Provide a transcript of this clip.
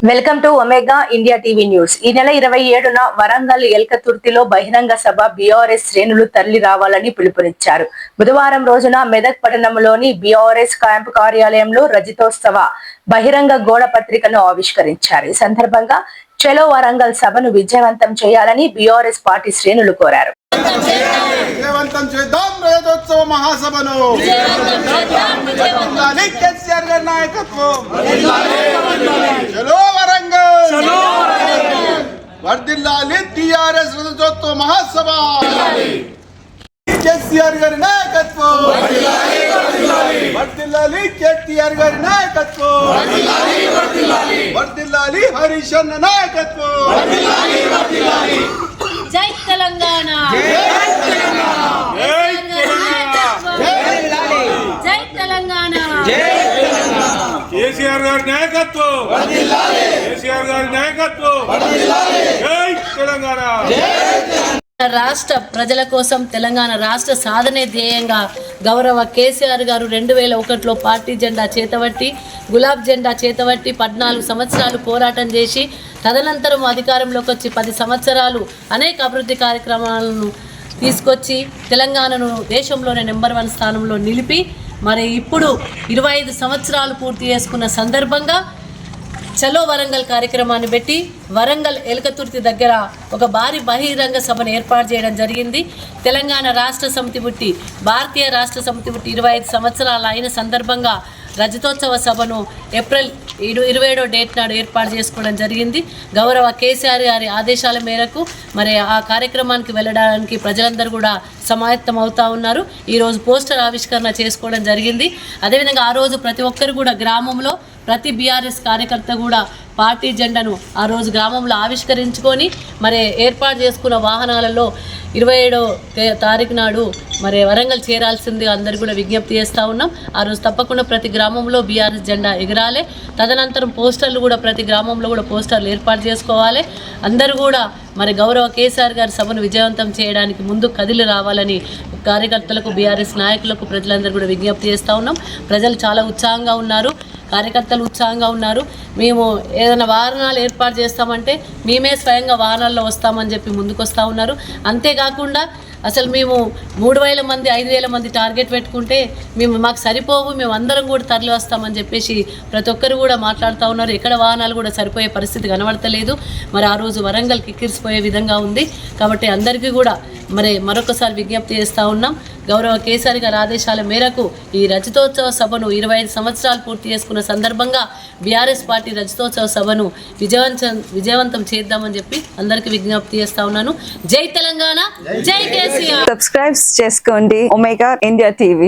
Welcome to Omega India TV news ఈ నెల ఇరవై ఏడున వరంగల్ ఎల్కతుర్తిలో బహిరంగ సభ బీఆర్ఎస్ శ్రేణులు తరలి రావాలని పిలుపునిచ్చారు బుధవారం రోజున మెదక్ పట్టణంలోని బీఆర్ఎస్ క్యాంపు కార్యాలయంలో రజితోత్సవ బహిరంగ గోడ పత్రికను ఆవిష్కరించారు ఈ సందర్భంగా చలో వరంగల్ సభను విజయవంతం చేయాలని బీఆర్ఎస్ పార్టీ శ్రేణులు కోరారు విజయవంతం చేద్దాం రజతోత్సవ మహాసభను నాయకత్వం వర్దిల్లాలి టిఆర్ఎస్ రజతోత్సవ మహాసభ. కేసీఆర్ గారి నాయకత్వం. వర్దిల్లాలి కేటీఆర్ గారి నాయకత్వం. వర్దిల్లాలి హరీష్ అన్న నాయకత్వం జై తెలంగాణ జై తెలంగాణ కేసీఆర్ గారి నాయకత్వం. కేసీఆర్ గారి నాయకత్వం. జై తెలంగాణ. రాష్ట్ర ప్రజల కోసం తెలంగాణ రాష్ట్ర సాధనే ధ్యేయంగా గౌరవ కేసీఆర్ గారు రెండు వేల ఒకటిలో పార్టీ జెండా చేతబట్టి గులాబ్ జెండా చేతబట్టి పద్నాలుగు సంవత్సరాలు పోరాటం చేసి తదనంతరం అధికారంలోకి వచ్చి పది సంవత్సరాలు అనేక అభివృద్ధి కార్యక్రమాలను తీసుకొచ్చి తెలంగాణను దేశంలోనే నెంబర్ వన్ స్థానంలో నిలిపి మరి ఇప్పుడు ఇరవై ఐదు సంవత్సరాలు పూర్తి చేసుకున్న సందర్భంగా చలో వరంగల్ కార్యక్రమాన్ని పెట్టి వరంగల్ ఎలకతుర్తి దగ్గర ఒక భారీ బహిరంగ సభను ఏర్పాటు చేయడం జరిగింది. తెలంగాణ రాష్ట్ర సమితి పుట్టి భారతీయ రాష్ట్ర సమితి పుట్టి ఇరవై ఐదు సంవత్సరాలు అయిన సందర్భంగా రజతోత్సవ సభను ఏప్రిల్ ఇరు ఇరవై ఏడో డేట్ నాడు ఏర్పాటు చేసుకోవడం జరిగింది. గౌరవ కేసీఆర్ గారి ఆదేశాల మేరకు మరి ఆ కార్యక్రమానికి వెళ్ళడానికి ప్రజలందరూ కూడా సమాయత్తం అవుతా ఉన్నారు. ఈరోజు పోస్టర్ ఆవిష్కరణ చేసుకోవడం జరిగింది. అదేవిధంగా ఆ రోజు ప్రతి ఒక్కరు కూడా గ్రామంలో ప్రతి బీఆర్ఎస్ కార్యకర్త కూడా పార్టీ జెండాను ఆ రోజు గ్రామంలో ఆవిష్కరించుకొని మరి ఏర్పాటు చేసుకున్న వాహనాలలో ఇరవై ఏడో తారీఖు నాడు మరి వరంగల్ చేరాల్సింది అందరు కూడా విజ్ఞప్తి చేస్తూ ఉన్నాం. ఆ రోజు తప్పకుండా ప్రతి గ్రామంలో బీఆర్ఎస్ జెండా ఎగరాలి. తదనంతరం పోస్టర్లు కూడా ప్రతి గ్రామంలో కూడా పోస్టర్లు ఏర్పాటు చేసుకోవాలి. అందరూ కూడా మరి గౌరవ కేసీఆర్ గారి సభను విజయవంతం చేయడానికి ముందు కదిలి రావాలని కార్యకర్తలకు బీఆర్ఎస్ నాయకులకు ప్రజలందరూ కూడా విజ్ఞప్తి చేస్తూ ఉన్నాం. ప్రజలు చాలా ఉత్సాహంగా ఉన్నారు. కార్యకర్తలు ఉత్సాహంగా ఉన్నారు. మేము ఏదైనా వాహనాలు ఏర్పాటు చేస్తామంటే మేమే స్వయంగా వాహనాల్లో వస్తామని చెప్పి ముందుకొస్తా ఉన్నారు. అంతేకాకుండా అసలు మేము మూడు వేల మంది ఐదు వేల మంది టార్గెట్ పెట్టుకుంటే మేము మాకు సరిపోవు మేము అందరం కూడా తరలి వస్తామని చెప్పేసి ప్రతి ఒక్కరు కూడా మాట్లాడుతూ ఉన్నారు. ఎక్కడ వాహనాలు కూడా సరిపోయే పరిస్థితి కనబడతలేదు. మరి ఆ రోజు వరంగల్ కిక్కిరిసిపోయే విధంగా ఉంది. కాబట్టి అందరికీ కూడా మరి మరొకసారి విజ్ఞప్తి చేస్తూ ఉన్నాం. గౌరవ కేసీఆర్ గారి ఆదేశాల మేరకు ఈ రజతోత్సవ సభను ఇరవై ఐదు సంవత్సరాలు పూర్తి చేసుకున్న సందర్భంగా బీఆర్ఎస్ పార్టీ రజతోత్సవ సభను విజయవంతం విజయవంతం చేద్దామని చెప్పి అందరికీ విజ్ఞప్తి చేస్తా ఉన్నాను. జై తెలంగాణ జై కేసీఆర్. సబ్స్క్రైబ్ చేసుకోండి. Omega India TV